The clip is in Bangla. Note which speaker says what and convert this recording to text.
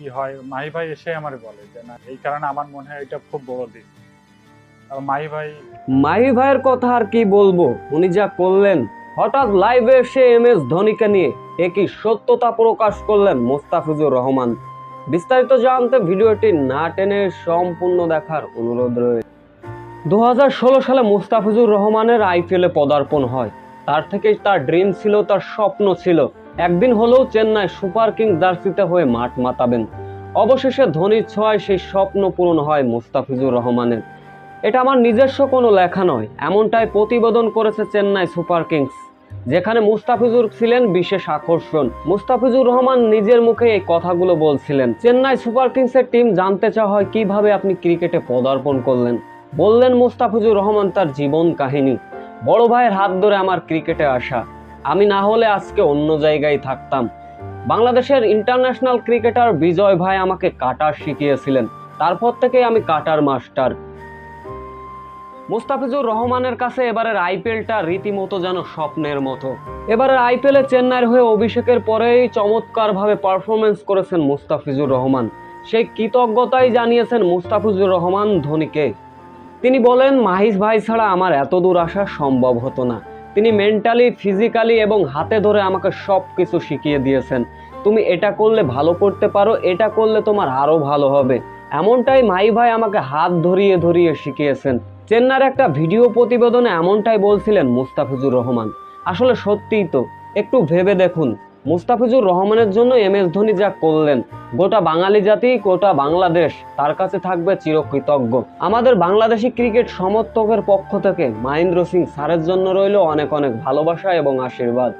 Speaker 1: কি হয়, মাহি ভাই এসে আমার বলে যে, না, এই কারণে আমার মনে হয় এটা খুব বড় দিক মাহি ভাই
Speaker 2: মাহি ভাইয়ের কথা আর কি বলব? উনি যা করলেন, হঠাৎ লাইভে এসে এম এস ধোনিকে নিয়ে একই সত্যতা প্রকাশ করলেন মোস্তাফিজুর রহমান। বিস্তারিত জানতে ভিডিওটি না টেনে সম্পূর্ণ দেখার অনুরোধ রয়েছে দু হাজার ষোলো সালে মুস্তাফিজুর রহমানের আইপিএলে পদার্পণ হয়। তার থেকেই তার ড্রিম ছিল, তার স্বপ্ন ছিল। একদিন হলেও চেন্নাই সুপার কিংস জার্সিতে হয়ে মাঠ মাতাবেন। অবশেষে ধোনির ছোঁয়ায় সেই স্বপ্ন পূরণ হয় মুস্তাফিজুর রহমানের। এটা আমার নিজস্ব কোনো লেখা নয়, এমনটাই প্রতিবেদন করেছে চেন্নাই সুপার কিংস, যেখানে মুস্তাফিজুর ছিলেন বিশেষ আকর্ষণ। মুস্তাফিজুর রহমান নিজের মুখে এই কথাগুলো বলছিলেন, চেন্নাই সুপার কিংসের টিম জানতে চাওয়া হয় কীভাবে আপনি ক্রিকেটে পদার্পণ করলেন? বললেন মুস্তাফিজুর রহমান তার জীবন কাহিনী, বড় ভাইয়ের হাত ধরে আমার ক্রিকেটে আসা। আমি না হলে আজকে অন্য জায়গায় থাকতাম। বাংলাদেশের ইন্টারন্যাশনাল ক্রিকেটার বিজয় ভাই আমাকে কাটার শিখিয়েছিলেন। তারপর থেকে আমি কাটার মাস্টার। মুস্তাফিজুর রহমানের কাছে এবারের আইপিএলটা রীতিমতো যেন স্বপ্নের মতো। এবারের আইপিএলে চেন্নাইয়ের হয়ে অভিষেকের পরেই চমৎকারভাবে পারফরমেন্স করেছেন মুস্তাফিজুর রহমান। সেই কৃতজ্ঞতাই জানিয়েছেন মুস্তাফিজুর রহমান ধোনিকে। তিনি বলেন মাহিস ভাই ছাড়া আমার এত দূর আসা সম্ভব হতো না। তিনি মেন্টালি ফিজিক্যালি এবং হাতে ধরে আমাকে সব কিছু শিখিয়ে দিয়েছেন। তুমি এটা করলে ভালো করতে পারো, এটা করলে তোমার আরও ভালো হবে। এমনটাই মাই ভাই আমাকে হাত ধরিয়ে ধরিয়ে শিখিয়েছেন। চেন্নার একটা ভিডিও প্রতিবেদনে এমনটাই বলছিলেন মুস্তাফিজুর রহমান। আসলে সত্যিই তো, একটু ভেবে দেখুন। মুস্তাফিজুর রহমানের জন্য এম এস ধোনি যা করলেন, গোটা বাঙালি জাতি, গোটা বাংলাদেশ, তার কাছে থাকবে চিরকৃতজ্ঞ। আমাদের বাংলাদেশি ক্রিকেট সমর্থকের পক্ষ থেকে মাহেন্দ্র সিং স্যারের জন্য রইল অনেক অনেক ভালোবাসা এবং আশীর্বাদ।